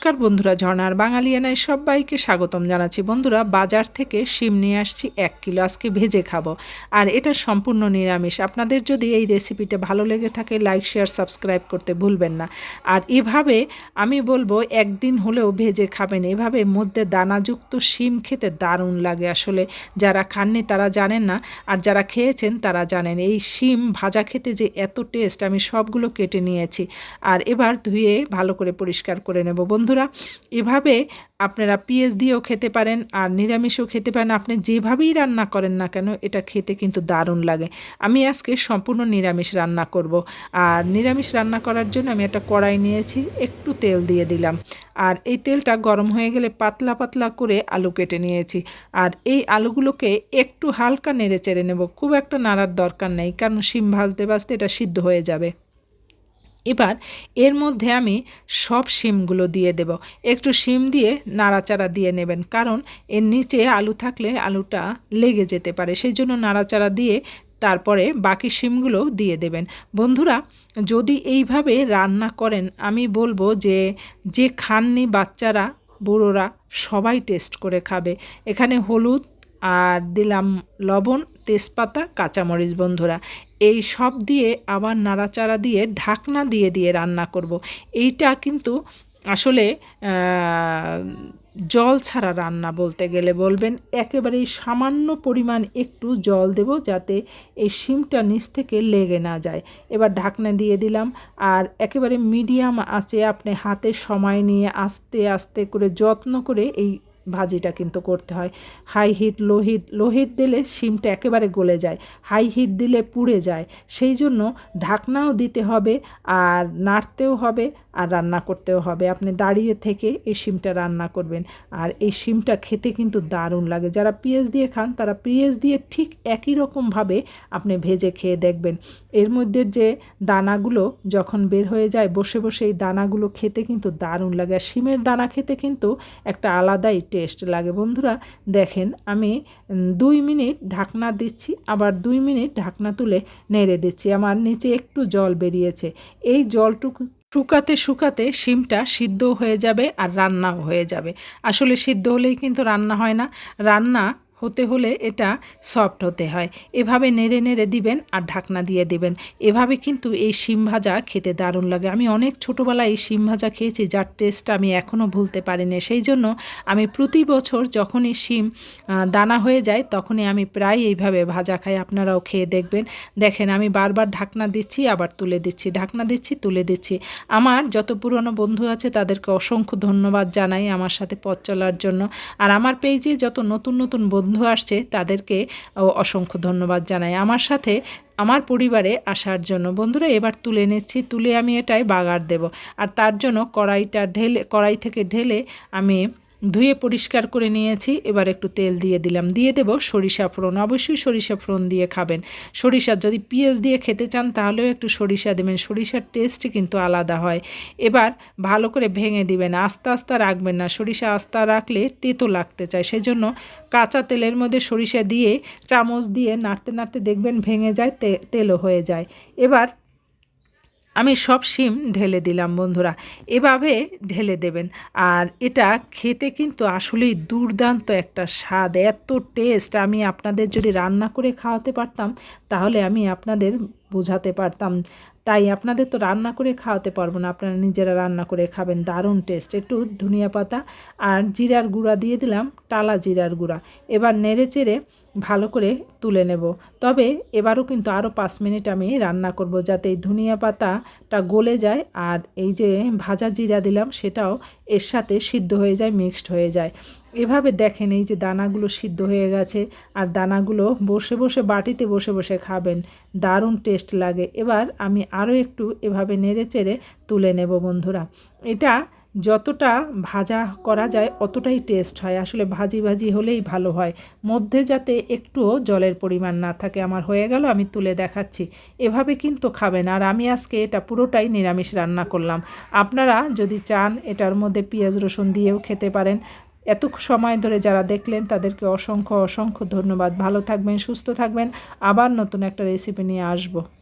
নমস্কার বন্ধুরা, ঝর্ণার বাঙালিয়ানায় সবাইকে স্বাগতম জানাচ্ছি। বন্ধুরা, বাজার থেকে শিম নিয়ে আসছি এক কিলো, আজকে ভেজে খাব। আর এটা সম্পূর্ণ নিরামিষ। আপনাদের যদি এই রেসিপিটা ভালো লেগে থাকে, লাইক, শেয়ার, সাবস্ক্রাইব করতে ভুলবেন না। আর এভাবে আমি বলব, একদিন হলেও ভেজে খাবেন। এভাবে মধ্যে দানাযুক্ত শিম খেতে দারুণ লাগে আসলে। যারা খাননি তারা জানেন না, আর যারা খেয়েছেন তারা জানেন। এই শিম ভাজা খেতে যে এত টেস্ট, আমি সবগুলো কেটে নিয়েছি। আর এবার ধুয়ে ভালো করে পরিষ্কার করে নেব। বন্ধুরা, এভাবে আপনারা পিএস দিয়েও খেতে পারেন আর নিরামিষও খেতে পারেন। আপনি যেভাবেই রান্না করেন না কেন, এটা খেতে কিন্তু দারুণ লাগে। আমি আজকে সম্পূর্ণ নিরামিষ রান্না করব। আর নিরামিষ রান্না করার জন্য আমি একটা কড়াই নিয়েছি, একটু তেল দিয়ে দিলাম। আর এই তেলটা গরম হয়ে গেলে পাতলা পাতলা করে আলু কেটে নিয়েছি। আর এই আলুগুলোকে একটু হালকা নেড়ে চেড়ে নেব। খুব একটা নাড়ার দরকার নেই, কারণ শিম ভাজতে ভাজতে এটা সিদ্ধ হয়ে যাবে। এবার এর মধ্যে আমি সব শিমগুলো দিয়ে দেব। একটু শিম দিয়ে নাড়াচাড়া দিয়ে নেবেন, কারণ এর নিচে আলু থাকলে আলুটা লেগে যেতে পারে সেই জন্য নাড়াচাড়া দিয়ে তারপরে বাকি শিমগুলো দিয়ে দেবেন। বন্ধুরা, যদি এইভাবে রান্না করেন, আমি বলব যে যে খাননি বাচ্চারা, বুড়োরা সবাই টেস্ট করে খাবে। এখানে হলুদ আর দিলাম লবণ, তেজপাতা, কাঁচামরিচ বন্ধুরা এই সব দিয়ে আবার নাড়াচাড়া দিয়ে ঢাকনা দিয়ে দিয়ে রান্না করব। এইটা কিন্তু আসলে জল ছাড়া রান্না বলতে গেলে বলবেন, একেবারেই সামান্য পরিমাণ একটু জল দেব যাতে এই শিমটা নিচ থেকে লেগে না যায় এবার ঢাকনা দিয়ে দিলাম, আর একেবারে মিডিয়াম আছে, আপনি হাতে সময় নিয়ে আস্তে আস্তে করে যত্ন করে এই ভাজিটা কিন্তু করতে হয়। High heat low heat low heat দিলে শিমটা একেবারে গলে যায়। হাই হিট দিলে পুড়ে যায়। সেই জন্য ঢাকনাও দিতে হবে আর নাড়তেও হবে। আর রান্না করতেও হবে। আপনি দাঁড়িয়ে থেকে এই শিমটা রান্না করবেন। আর এই শিমটা খেতে কিন্তু দারুণ লাগে। যারা পিঁয়াজ দিয়ে খান, তারা পিঁয়াজ দিয়ে ঠিক একই রকমভাবে আপনি ভেজে খেয়ে দেখবেন। এর মধ্যে যে দানাগুলো যখন বের হয়ে যায়, বসে বসে এই দানাগুলো খেতে কিন্তু দারুণ লাগে। আর শিমের দানা খেতে কিন্তু একটা আলাদাই টেস্ট লাগে। বন্ধুরা, দেখেন আমি দুই মিনিট ঢাকনা দিচ্ছি, আবার দুই মিনিট ঢাকনা তুলে নেড়ে দিচ্ছি। আমার নিচে একটু জল বেরিয়েছে। এই জলটুকু শুকাতে শুকাতে শিমটা সিদ্ধ হয়ে যাবে আর রান্নাও হয়ে যাবে। আসলে সিদ্ধ হলেই কিন্তু রান্না হয় না। রান্না হতে হলে এটা সফট হতে হয়। এভাবে নেড়ে নেড়ে দিবেন আর ঢাকনা দিয়ে দিবেন। এভাবে কিন্তু এই শিম ভাজা খেতে দারুণ লাগে। আমি অনেক ছোটোবেলায় এই শিম ভাজা খেয়েছি, যার টেস্ট আমি এখনও ভুলতে পারিনি। সেই জন্য আমি প্রতি বছর যখনই শিম দানা হয়ে যায়, তখনই আমি প্রায় এইভাবে ভাজা খাই। আপনারাও খেয়ে দেখবেন। দেখেন, আমি বারবার ঢাকনা দিচ্ছি, আবার তুলে দিচ্ছি। ঢাকনা দিচ্ছি, তুলে দিচ্ছি। আমার যত পুরনো বন্ধু আছে, তাদেরকে অসংখ্য ধন্যবাদ জানাই আমার সাথে পথ চলার জন্য। আর আমার পেজে যত নতুন নতুন বন্ধু বন্ধু আসছে, তাদেরকে অসংখ্য ধন্যবাদ জানাই। আমার সাথে, আমার পরিবারে আসার জন্য, বন্ধুরা, এবার তুলে নিচ্ছি, তুলে আমি এটাই বাগার দেব। আর তার জন্য কড়াইটা ঢেলে, কড়াই থেকে ঢেলে আমি ধুয়ে পরিষ্কার করে নিয়েছি। এবার একটু তেল দিয়ে দিলাম। দিয়ে দেব সরিষা ফোড়ন। অবশ্যই সরিষা ফোড়ন দিয়ে খাবেন। সরিষা যদি পিঁয়াজ দিয়ে খেতে চান, তাহলেও একটু সরিষা দেবেন। সরিষার টেস্ট কিন্তু আলাদা হয়। এবার ভালো করে ভেঙে দিবেন। আস্তে আস্তে রাখবেন না। সরিষা আস্তা রাখলে তেতো লাগতে চায়। সেজন্য কাঁচা তেলের মধ্যে সরিষা দিয়ে, চামচ দিয়ে নাড়তে নাড়তে দেখবেন ভেঙে যায় তেলও হয়ে যায়। এবার আমি সব সিম ঢেলে দিলাম বন্ধুরা, এভাবে ঢেলে দেবেন। আর এটা খেতে কিন্তু আসলেই দুর্দান্ত একটা স্বাদ, এত টেস্ট আমি আপনাদের যদি রান্না করে খাওয়াতে পারতাম, তাহলে আমি আপনাদের বোঝাতে পারতাম। তাই আপনাদের তো রান্না করে খাওয়াতে পারব না, আপনারা নিজেরা রান্না করে খাবেন, দারুণ টেস্ট একটু ধনিয়া পাতা আর জিরার গুঁড়া দিয়ে দিলাম, টালা জিরার গুঁড়া। এবার নেড়ে চেড়ে ভালো করে তুলে নেব। তবে এবারও কিন্তু আরও পাঁচ মিনিট আমি রান্না করব, যাতে এই ধনিয়া পাতাটা গলে যায়। আর এই যে ভাজা জিরা দিলাম, সেটাও এর সাথে সিদ্ধ হয়ে যায় মিক্সড হয়ে যায়। এভাবে দেখেন এই যে দানাগুলো সিদ্ধ হয়ে গেছে আর দানাগুলো বসে বসে বাটিতে বসে বসে খাবেন। দারুণ টেস্ট লাগে। এবার আমি আরও একটু এভাবে নেড়ে চেড়ে তুলে নেব বন্ধুরা। এটা যতটা ভাজা করা যায় অতটাই টেস্ট হয়। আসলে ভাজি ভাজি হলেই ভালো হয়। মধ্যে যাতে একটুও জলের পরিমাণ না থাকে, আমার হয়ে গেল, আমি তুলে দেখাচ্ছি। এভাবে কিন্তু খাবেন। আর আমি আজকে এটা পুরোটাই নিরামিষ রান্না করলাম। আপনারা যদি চান, এটার মধ্যে পেঁয়াজ রসুন দিয়েও খেতে পারেন। এত সময় ধরে যারা দেখলেন, তাদেরকে অসংখ্য অসংখ্য ধন্যবাদ। ভালো থাকবেন, সুস্থ থাকবেন। আবার নতুন একটা রেসিপি নিয়ে আসব।